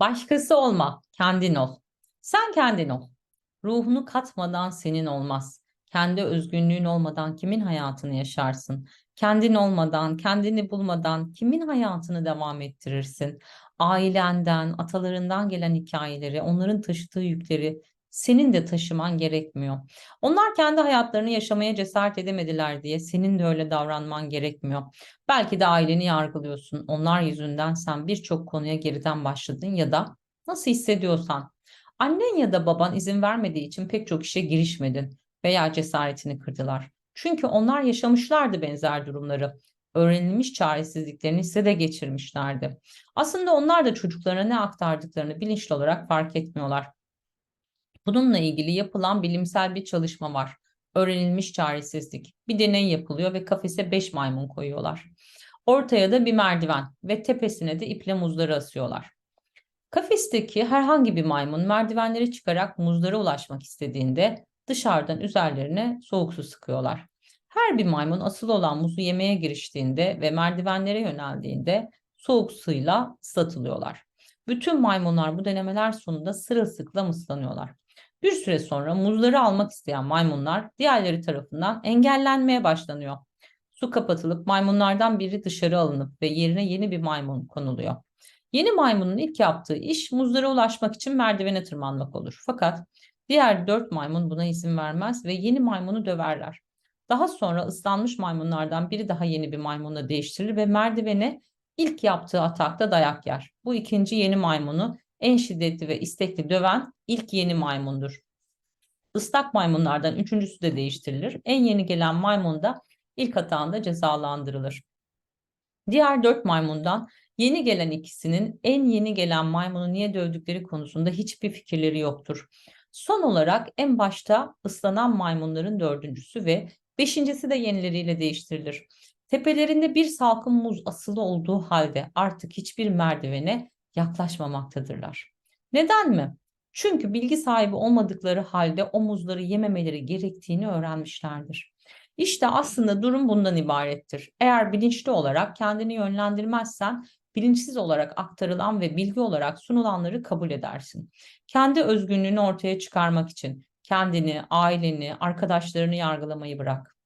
Başkası olma, kendin ol. Sen kendin ol. Ruhunu katmadan senin olmaz. Kendi özgünlüğün olmadan kimin hayatını yaşarsın? Kendin olmadan, kendini bulmadan kimin hayatını devam ettirirsin? Ailenden, atalarından gelen hikayeleri, onların taşıdığı yükleri senin de taşıman gerekmiyor. Onlar kendi hayatlarını yaşamaya cesaret edemediler diye senin de öyle davranman gerekmiyor. Belki de aileni yargılıyorsun. Onlar yüzünden sen birçok konuya geriden başladın ya da nasıl hissediyorsan. Annen ya da baban izin vermediği için pek çok işe girişmedin veya cesaretini kırdılar. Çünkü onlar yaşamışlardı benzer durumları. Öğrenilmiş çaresizliklerini ise de geçirmişlerdi. Aslında onlar da çocuklarına ne aktardıklarını bilinçli olarak fark etmiyorlar. Bununla ilgili yapılan bilimsel bir çalışma var. Öğrenilmiş çaresizlik. Bir deney yapılıyor ve kafese 5 maymun koyuyorlar. Ortaya da bir merdiven ve tepesine de iple muzları asıyorlar. Kafesteki herhangi bir maymun merdivenleri çıkarak muzlara ulaşmak istediğinde dışarıdan üzerlerine soğuk su sıkıyorlar. Her bir maymun asıl olan muzu yemeye giriştiğinde ve merdivenlere yöneldiğinde soğuk suyla ıslatılıyorlar. Bütün maymunlar bu denemeler sonunda sırılsıklam ıslanıyorlar. Bir süre sonra muzları almak isteyen maymunlar diğerleri tarafından engellenmeye başlanıyor. Su kapatılıp maymunlardan biri dışarı alınıp ve yerine yeni bir maymun konuluyor. Yeni maymunun ilk yaptığı iş muzlara ulaşmak için merdivene tırmanmak olur. Fakat diğer dört maymun buna izin vermez ve yeni maymunu döverler. Daha sonra ıslanmış maymunlardan biri daha yeni bir maymunla değiştirilir ve merdivene ilk yaptığı atakta dayak yer. Bu ikinci yeni maymunu en şiddetli ve istekli döven ilk yeni maymundur. Islak maymunlardan üçüncüsü de değiştirilir. En yeni gelen maymun da ilk hatağında cezalandırılır. Diğer dört maymundan yeni gelen ikisinin en yeni gelen maymunu niye dövdükleri konusunda hiçbir fikirleri yoktur. Son olarak en başta ıslanan maymunların dördüncüsü ve beşincisi de yenileriyle değiştirilir. Tepelerinde bir salkım muz asılı olduğu halde artık hiçbir merdivene yaklaşmamaktadırlar. Neden mi? Çünkü bilgi sahibi olmadıkları halde o muzları yememeleri gerektiğini öğrenmişlerdir. İşte aslında durum bundan ibarettir. Eğer bilinçli olarak kendini yönlendirmezsen bilinçsiz olarak aktarılan ve bilgi olarak sunulanları kabul edersin. Kendi özgünlüğünü ortaya çıkarmak için kendini, aileni, arkadaşlarını yargılamayı bırak.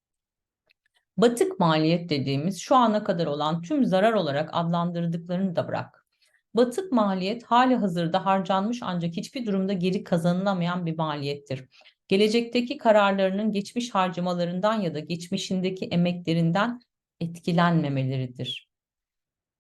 Batık maliyet dediğimiz şu ana kadar olan tüm zarar olarak adlandırdıklarını da bırak. Batık maliyet hali hazırda harcanmış ancak hiçbir durumda geri kazanılamayan bir maliyettir. Gelecekteki kararlarının geçmiş harcamalarından ya da geçmişindeki emeklerinden etkilenmemeleridir.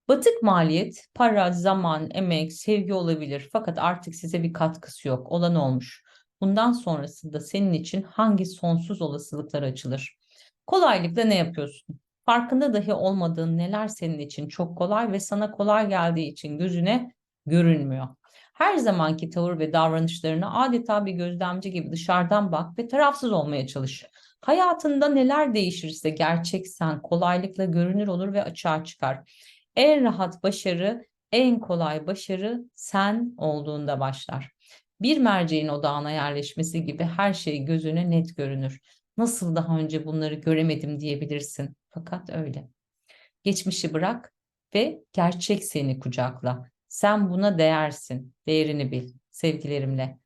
Batık maliyet para, zaman, emek, sevgi olabilir fakat artık size bir katkısı yok. Olan olmuş. Bundan sonrasında senin için hangi sonsuz olasılıklar açılır? Kolaylıkla ne yapıyorsun? Farkında dahi olmadığın neler senin için çok kolay ve sana kolay geldiği için gözüne görünmüyor. Her zamanki tavır ve davranışlarına adeta bir gözlemci gibi dışarıdan bak ve tarafsız olmaya çalış. Hayatında neler değişirse gerçek sen kolaylıkla görünür olur ve açığa çıkar. En rahat başarı, en kolay başarı sen olduğunda başlar. Bir merceğin odağına yerleşmesi gibi her şey gözüne net görünür. Nasıl daha önce bunları göremedim diyebilirsin. Fakat öyle. Geçmişi bırak ve gerçek seni kucakla. Sen buna değersin. Değerini bil. Sevgilerimle.